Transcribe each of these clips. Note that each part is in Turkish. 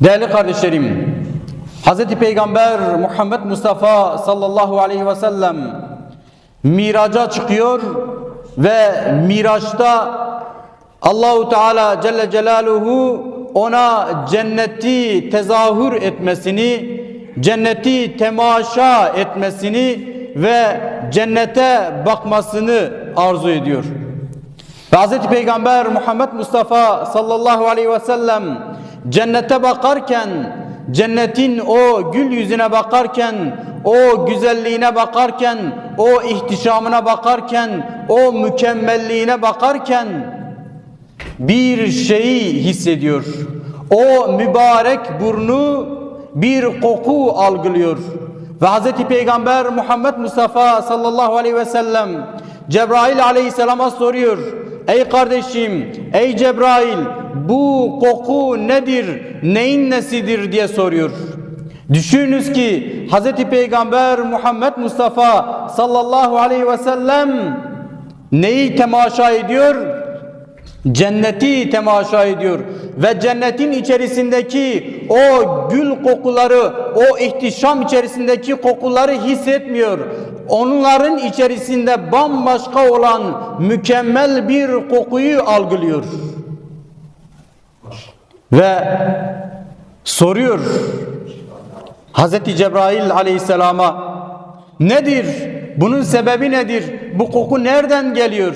Değerli kardeşlerim, Hz. Peygamber Muhammed Mustafa sallallahu aleyhi ve sellem miraca çıkıyor ve miraçta Allahu Teala Celle Celaluhu ona cenneti tezahür etmesini, cenneti temaşa etmesini ve cennete bakmasını arzu ediyor. Ve Hz. Peygamber Muhammed Mustafa sallallahu aleyhi ve sellem cennete bakarken, cennetin o gül yüzüne bakarken, o güzelliğine bakarken, o ihtişamına bakarken, o mükemmelliğine bakarken bir şeyi hissediyor. O mübarek burnu bir koku algılıyor. Ve Hz. Peygamber Muhammed Mustafa sallallahu aleyhi ve sellem Cebrail aleyhisselama soruyor. Ey kardeşim, ey Cebrail bu koku nedir, neyin nesidir diye soruyor. Düşününüz ki Hz. Peygamber Muhammed Mustafa sallallahu aleyhi ve sellem neyi temaşa ediyor? Cenneti temaşa ediyor ve cennetin içerisindeki o gül kokuları, o ihtişam içerisindeki kokuları hissetmiyor. Onların içerisinde bambaşka olan mükemmel bir kokuyu algılıyor. Ve soruyor Hazreti Cebrail aleyhisselama nedir? Bunun sebebi nedir? Bu koku nereden geliyor?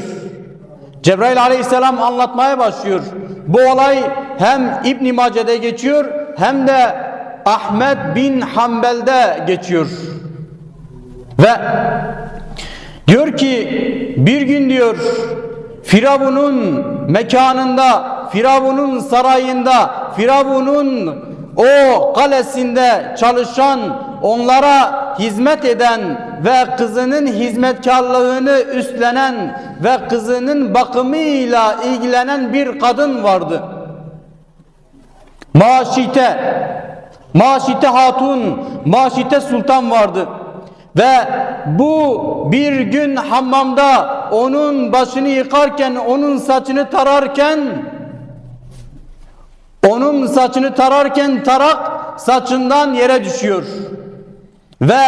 Cebrail aleyhisselam anlatmaya başlıyor. Bu olay hem İbn Mace'de geçiyor hem de Ahmet bin Hanbel'de geçiyor. Ve diyor ki bir gün diyor Firavun'un mekanında, Firavun'un sarayında, Firavun'un o kalesinde çalışan, onlara hizmet eden ve kızının hizmetkarlığını üstlenen ve kızının bakımıyla ilgilenen bir kadın vardı. Maşite, Maşite Hatun, Maşite Sultan vardı. Ve bu bir gün hammamda onun başını yıkarken, onun saçını tararken onun saçını tararken tarak saçından yere düşüyor. Ve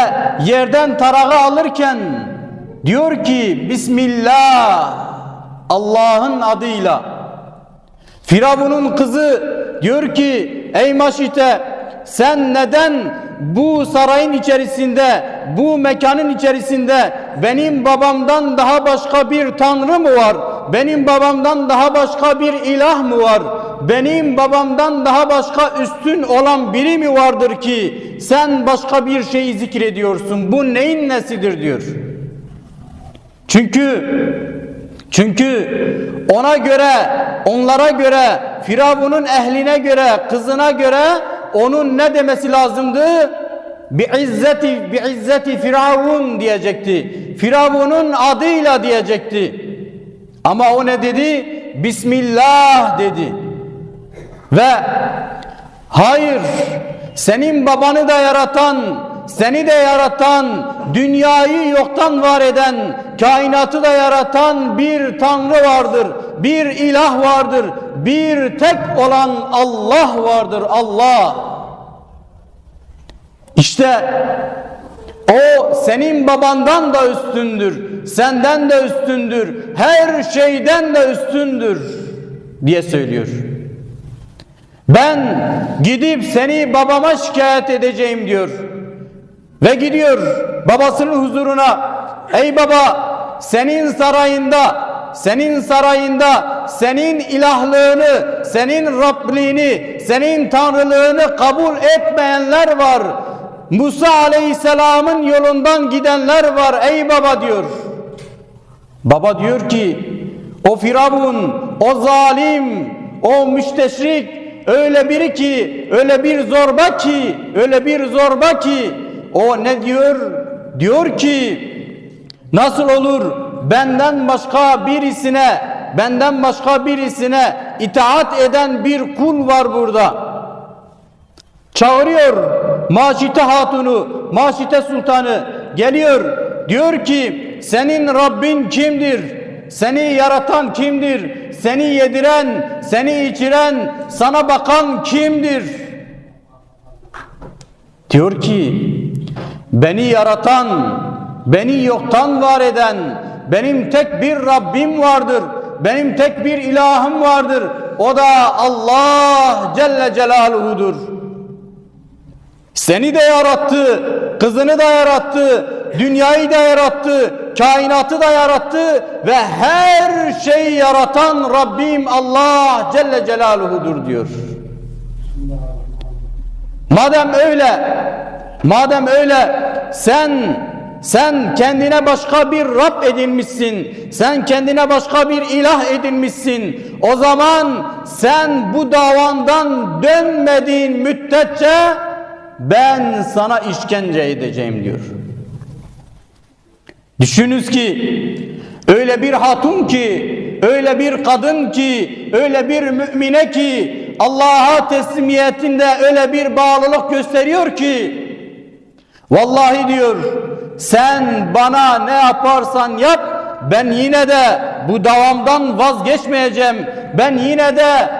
yerden tarağı alırken diyor ki Bismillah Allah'ın adıyla. Firavun'un kızı diyor ki ey Maşite sen neden bu sarayın içerisinde, bu mekanın içerisinde benim babamdan daha başka bir tanrı mı var? Benim babamdan daha başka bir ilah mı var? Benim babamdan daha başka üstün olan biri mi vardır ki sen başka bir şeyi zikrediyorsun? Bu neyin nesidir diyor. Çünkü çünkü ona göre, onlara göre, Firavun'un ehline göre, kızına göre onun ne demesi lazımdı? Bi izzeti bi izzeti Firavun diyecekti. Firavun'un adıyla diyecekti. Ama o ne dedi? Bismillah dedi. Ve hayır senin babanı da yaratan, seni de yaratan, dünyayı yoktan var eden, kainatı da yaratan bir tanrı vardır. Bir ilah vardır. Bir tek olan Allah vardır. Allah. İşte o senin babandan da üstündür. Senden de üstündür. Her şeyden de üstündür diye söylüyor. Ben gidip seni babama şikayet edeceğim diyor. Ve gidiyor babasının huzuruna. Ey baba senin sarayında, senin sarayında senin ilahlığını, senin Rabliğini, senin tanrılığını kabul etmeyenler var. Musa aleyhisselamın yolundan gidenler var ey baba diyor. Baba diyor ki o firavun, o zalim, o müsteşrik öyle biri ki, öyle bir zorba ki, öyle bir zorba ki o ne diyor? Diyor ki nasıl olur benden başka birisine, benden başka birisine itaat eden bir kul var burada. Çağırıyor Maşite Hatunu, Maşite Sultanı geliyor. Diyor ki senin Rabbin kimdir? Seni yaratan kimdir? Seni yediren, seni içiren, sana bakan kimdir? Diyor ki beni yaratan, beni yoktan var eden, benim tek bir Rabbim vardır. Benim tek bir ilahım vardır. O da Allah Celle Celaluhu'dur. Seni de yarattı, kızını da yarattı, dünyayı da yarattı, kainatı da yarattı ve her şeyi yaratan Rabbim Allah Celle Celaluhu'dur diyor. Madem öyle, madem öyle sen sen kendine başka bir Rab edinmişsin. Sen kendine başka bir ilah edinmişsin. O zaman sen bu davandan dönmediğin müddetçe ben sana işkence edeceğim diyor. Düşününüz ki öyle bir hatun ki, öyle bir kadın ki, öyle bir mümine ki Allah'a teslimiyetinde öyle bir bağlılık gösteriyor ki vallahi diyor sen bana ne yaparsan yap ben yine de bu davamdan vazgeçmeyeceğim. Ben yine de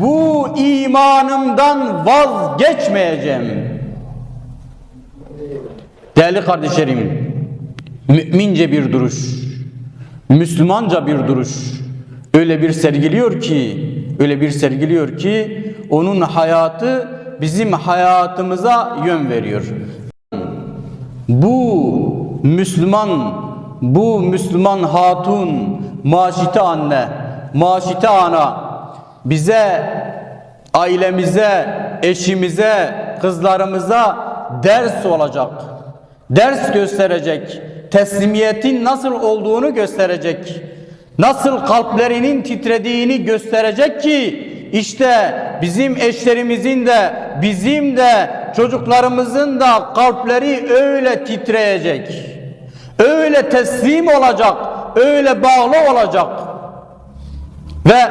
bu imanımdan vazgeçmeyeceğim. Değerli kardeşlerim, mümince bir duruş, Müslümanca bir duruş öyle bir sergiliyor ki, öyle bir sergiliyor ki onun hayatı bizim hayatımıza yön veriyor. Bu Müslüman, bu Müslüman hatun, maşite anne, maşite ana bize, ailemize, eşimize, kızlarımıza ders olacak. Ders gösterecek. Teslimiyetin nasıl olduğunu gösterecek. Nasıl kalplerinin titrediğini gösterecek ki işte bizim eşlerimizin de bizim de çocuklarımızın da kalpleri öyle titreyecek. Öyle teslim olacak, öyle bağlı olacak. Ve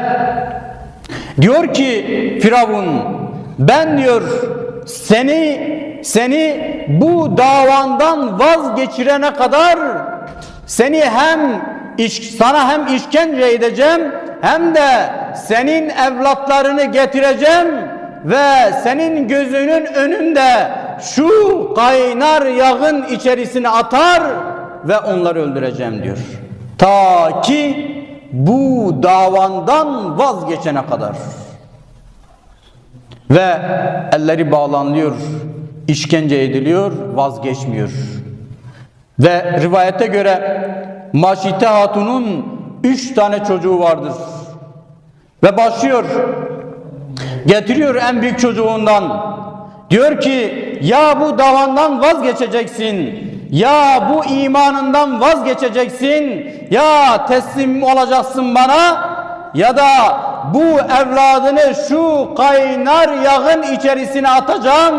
diyor ki Firavun ben diyor seni seni bu davandan vazgeçirene kadar seni hem iş, sana hem işkence edeceğim hem de senin evlatlarını getireceğim ve senin gözünün önünde şu kaynar yağın içerisine atar ve onları öldüreceğim diyor. Ta ki bu davandan vazgeçene kadar. Ve elleri bağlanıyor, işkence ediliyor, vazgeçmiyor. Ve rivayete göre Maşite Hatun'un üç tane çocuğu vardır. Ve başlıyor, getiriyor en büyük çocuğundan. Diyor ki ya bu davandan vazgeçeceksin, ya bu imanından vazgeçeceksin, ya teslim olacaksın bana. Ya da bu evladını şu kaynar yağın içerisine atacağım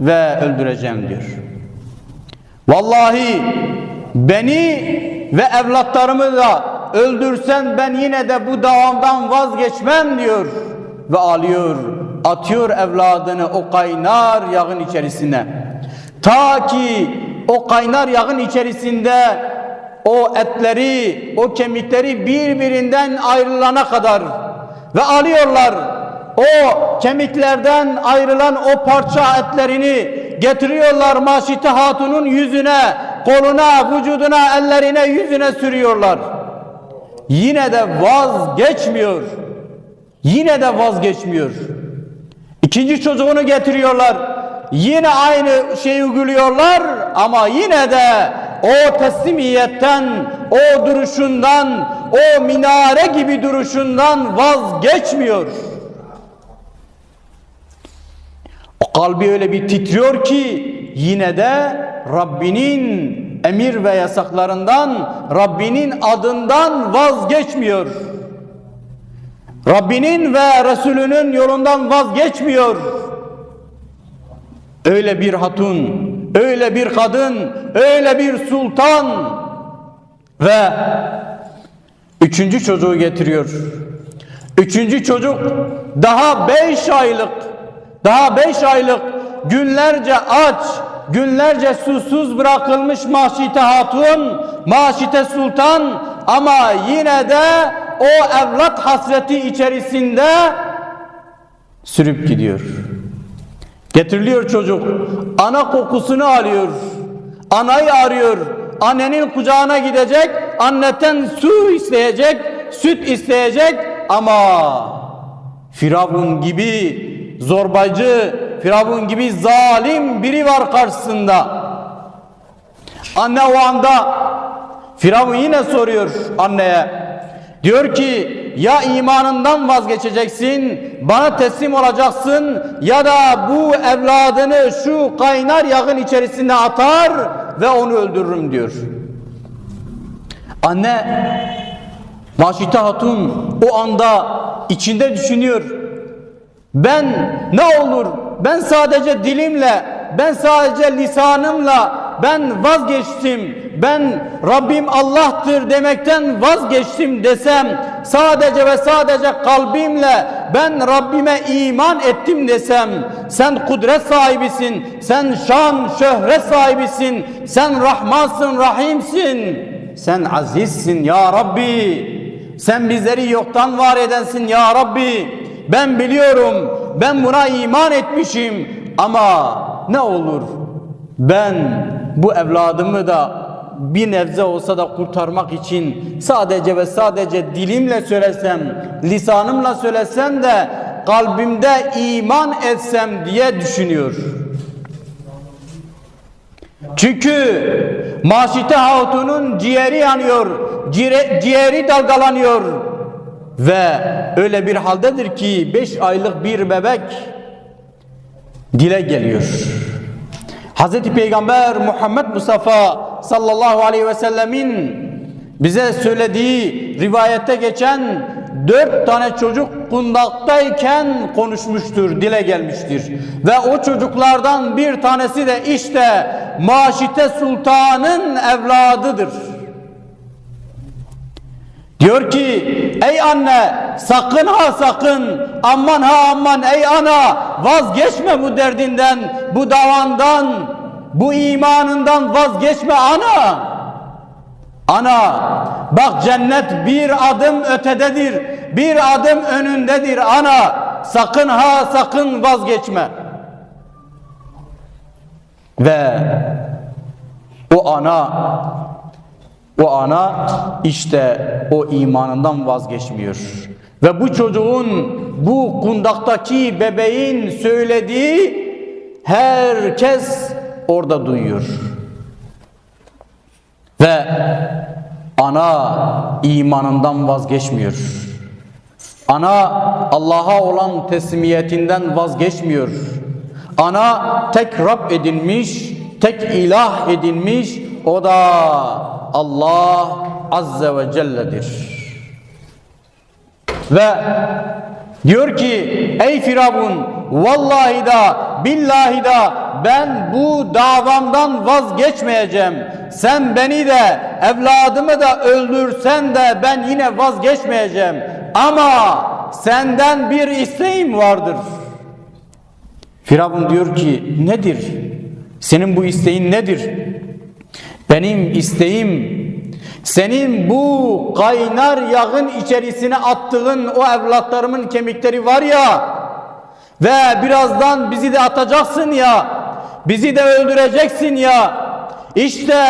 ve öldüreceğim diyor. Vallahi beni ve evlatlarımı da öldürsen ben yine de bu davamdan vazgeçmem diyor. Ve alıyor atıyor evladını o kaynar yağın içerisine. Ta ki o kaynar yağın içerisinde o etleri o kemikleri birbirinden ayrılana kadar ve alıyorlar o kemiklerden ayrılan o parça etlerini getiriyorlar Maşite Hatun'un yüzüne, koluna, vücuduna, ellerine, yüzüne sürüyorlar. Yine de vazgeçmiyor. Yine de vazgeçmiyor. İkinci çocuğunu getiriyorlar. Yine aynı şeyi uyguluyorlar ama yine de o teslimiyetten, o duruşundan, o minare gibi duruşundan vazgeçmiyor. O kalbi öyle bir titriyor ki yine de Rabbinin emir ve yasaklarından, Rabbinin adından vazgeçmiyor. Rabbinin ve Resulünün yolundan vazgeçmiyor. Öyle bir hatun, öyle bir kadın, öyle bir sultan ve üçüncü çocuğu getiriyor. Üçüncü çocuk daha beş aylık, daha beş aylık günlerce aç, günlerce susuz bırakılmış Maşite Hatun, Maşite Sultan ama yine de o evlat hasreti içerisinde sürüp gidiyor. Getiriliyor çocuk. Ana kokusunu alıyor. Anayı arıyor. Annenin kucağına gidecek. Anneten su isteyecek. Süt isteyecek. Ama Firavun gibi zorbacı, Firavun gibi zalim biri var karşısında. Anne o anda Firavun yine soruyor anneye. Diyor ki ya imanından vazgeçeceksin, bana teslim olacaksın ya da bu evladını şu kaynar yağın içerisine atar ve onu öldürürüm diyor. Anne Maşite Hatun o anda içinde düşünüyor. Ben ne olur ben sadece dilimle ben sadece lisanımla ben vazgeçtim. Ben Rabbim Allah'tır demekten vazgeçtim desem sadece ve sadece kalbimle ben Rabbime iman ettim desem sen kudret sahibisin sen şan şöhret sahibisin sen Rahmansın Rahimsin sen azizsin ya Rabbi. Sen bizleri yoktan var edensin ya Rabbi. Ben biliyorum ben buna iman etmişim ama ne olur ben bu evladımı da bir nebze olsa da kurtarmak için sadece ve sadece dilimle söylesem, lisanımla söylesem de kalbimde iman etsem diye düşünüyor. Çünkü Maşite Hatun'un ciğeri yanıyor, ciğeri, dalgalanıyor ve öyle bir haldedir ki beş aylık bir bebek dile geliyor. Hazreti Peygamber Muhammed Mustafa sallallahu aleyhi ve sellemin bize söylediği rivayette geçen dört tane çocuk kundaktayken konuşmuştur, dile gelmiştir. Ve o çocuklardan bir tanesi de işte Maşite Sultan'ın evladıdır. Diyor ki ey anne sakın ha sakın. Aman ha aman ey ana. Vazgeçme bu derdinden bu davandan bu imanından vazgeçme ana. Ana bak cennet bir adım ötededir bir adım önündedir ana. Sakın ha sakın vazgeçme. Ve o ana o ana işte o imanından vazgeçmiyor. Ve bu çocuğun bu kundaktaki bebeğin söylediği herkes orada duyuyor. Ve ana imanından vazgeçmiyor. Ana Allah'a olan teslimiyetinden vazgeçmiyor. Ana tek Rab edinmiş, tek ilah edinmiş, o da Allah Azze ve Celle'dir. Ve diyor ki ey Firavun vallahi da billahi da ben bu davamdan vazgeçmeyeceğim. Sen beni de evladımı da öldürsen de ben yine vazgeçmeyeceğim. Ama senden bir isteğim vardır. Firavun diyor ki nedir? Senin bu isteğin nedir? Benim isteğim senin bu kaynar yağın içerisine attığın o evlatlarımın kemikleri var ya ve birazdan bizi de atacaksın ya bizi de öldüreceksin ya işte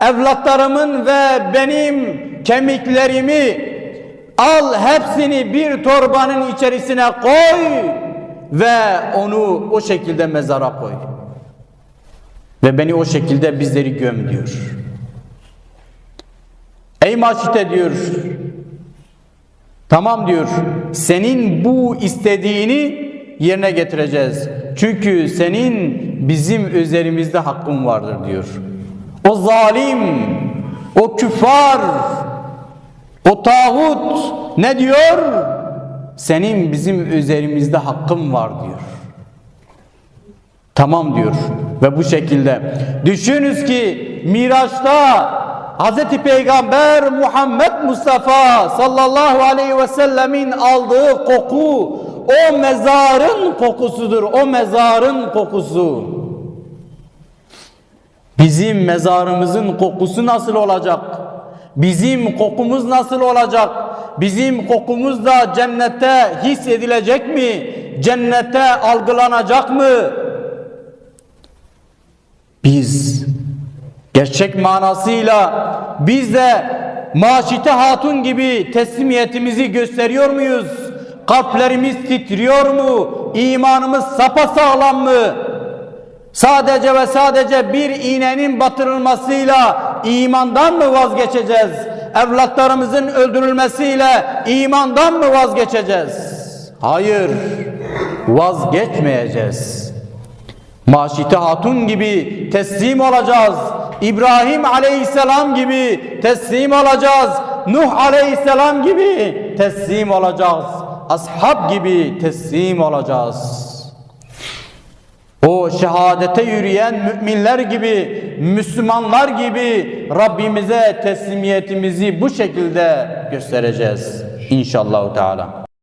evlatlarımın ve benim kemiklerimi al hepsini bir torbanın içerisine koy ve onu o şekilde mezara koy. Ve beni o şekilde bizleri göm diyor. Ey Maşite diyor. Tamam diyor. Senin bu istediğini yerine getireceğiz. Çünkü senin bizim üzerimizde hakkın vardır diyor. O zalim, o küfar, o tağut ne diyor? Senin bizim üzerimizde hakkın var diyor. Tamam diyor ve bu şekilde. Düşünüz ki Miraç'ta Hz. Peygamber Muhammed Mustafa sallallahu aleyhi ve sellemin aldığı koku o mezarın kokusudur. O mezarın kokusu. Bizim mezarımızın kokusu nasıl olacak? Bizim kokumuz nasıl olacak? Bizim kokumuz da cennette hissedilecek mi? Cennette algılanacak mı? biz gerçek manasıyla biz de Maşite Hatun gibi teslimiyetimizi gösteriyor muyuz? Kalplerimiz titriyor mu? İmanımız sapasağlam mı? Sadece ve sadece bir iğnenin batırılmasıyla imandan mı vazgeçeceğiz? Evlatlarımızın öldürülmesiyle imandan mı vazgeçeceğiz? Hayır, vazgeçmeyeceğiz. Maşite Hatun gibi teslim olacağız. İbrahim Aleyhisselam gibi teslim olacağız. Nuh Aleyhisselam gibi teslim olacağız. Ashab gibi teslim olacağız. O şehadete yürüyen müminler gibi, Müslümanlar gibi Rabbimize teslimiyetimizi bu şekilde göstereceğiz. İnşallah Teala.